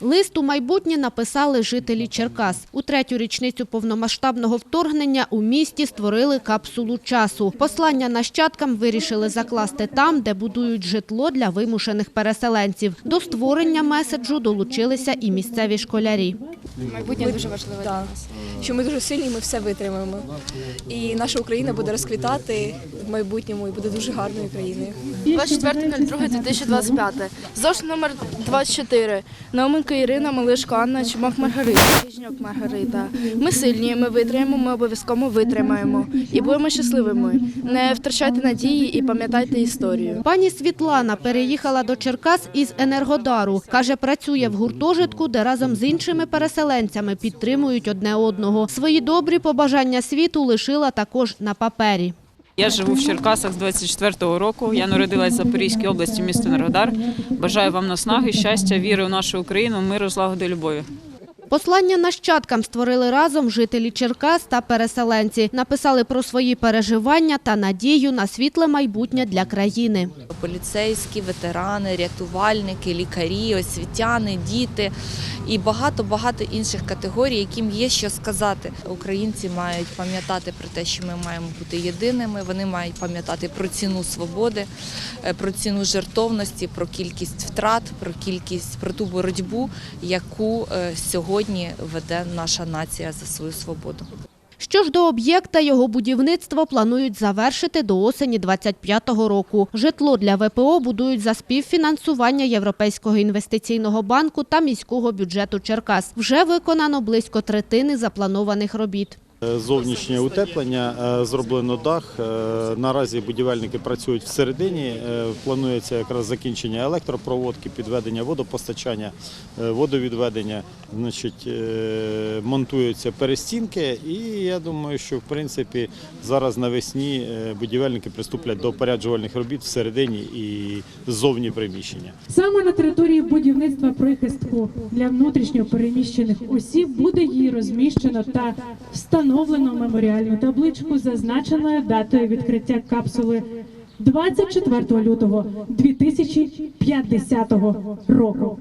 Лист у майбутнє написали жителі Черкас. У третю річницю повномасштабного вторгнення у місті створили капсулу часу. Послання нащадкам вирішили закласти там, де будують житло для вимушених переселенців. До створення меседжу долучилися і місцеві школярі. Майбутнє дуже важливе для нас. Що ми дуже сильні, ми все витримаємо. І наша Україна буде розквітати в майбутньому і буде дуже гарною країною. 24.02.2025. ЗОЖ номер 24. Науменко Ірина, Малишко Анна, Чумак Маргарита, Хижнюк Маргарита. Ми сильні, ми витримаємо, ми обов'язково витримаємо. І будемо щасливими. Не втрачайте надії і пам'ятайте історію. Пані Світлана переїхала до Черкас із Енергодару. Каже, працює в гуртожитку, де разом з іншими переселенцями підтримують одне одного. Свої добрі побажання світу лишила також на папері. Я живу в Черкасах з 24-го року. Я народилась в Запорізькій області, місто Енергодар. Бажаю вам наснаги, щастя, віри в нашу Україну, миру, злагоди, любові. Послання нащадкам створили разом жителі Черкас та переселенці. Написали про свої переживання та надію на світле майбутнє для країни. поліцейські, ветерани, рятувальники, лікарі, освітяни, діти і багато-багато інших категорій, яким є що сказати. Українці мають пам'ятати про те, що ми маємо бути єдиними. Вони мають пам'ятати про ціну свободи, е, про ціну жертовності, про кількість втрат, про кількість про ту боротьбу, яку е, сьогодні веде наша нація за свою свободу. Що ж до об'єкта, його будівництво планують завершити до осені 25-го року. Житло для ВПО будують за співфінансування Європейського інвестиційного банку та міського бюджету Черкас. Вже виконано близько третини запланованих робіт. Е, Зовнішнє утеплення, е, зроблено дах. Е, Наразі будівельники працюють всередині. Планується якраз закінчення електропроводки, підведення водопостачання, водовідведення. Значить, монтуються перестінки, і я думаю, що в принципі зараз навесні будівельники приступлять до поряджувальних робіт всередині і ззовні приміщення. Саме на території будівництва прихистку для внутрішньо переміщених осіб буде її розміщено та встановлено меморіальну табличку з зазначеною датою відкриття капсули 24 лютого 2050 року.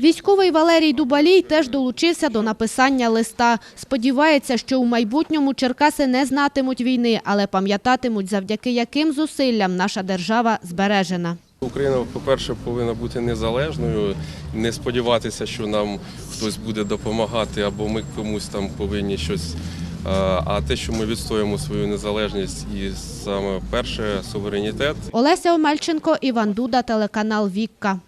Військовий Валерій Дубалій теж долучився до написання листа. Сподівається, що у майбутньому Черкаси не знатимуть війни, але пам'ятатимуть, завдяки яким зусиллям наша держава збережена. Україна, по-перше, повинна бути незалежною, не сподіватися, що нам хтось буде допомагати або ми комусь там повинні щось. А а те, що ми відстоїмо свою незалежність і саме перше суверенітет, Олеся Омельченко, Іван Дуда, телеканал Вікка.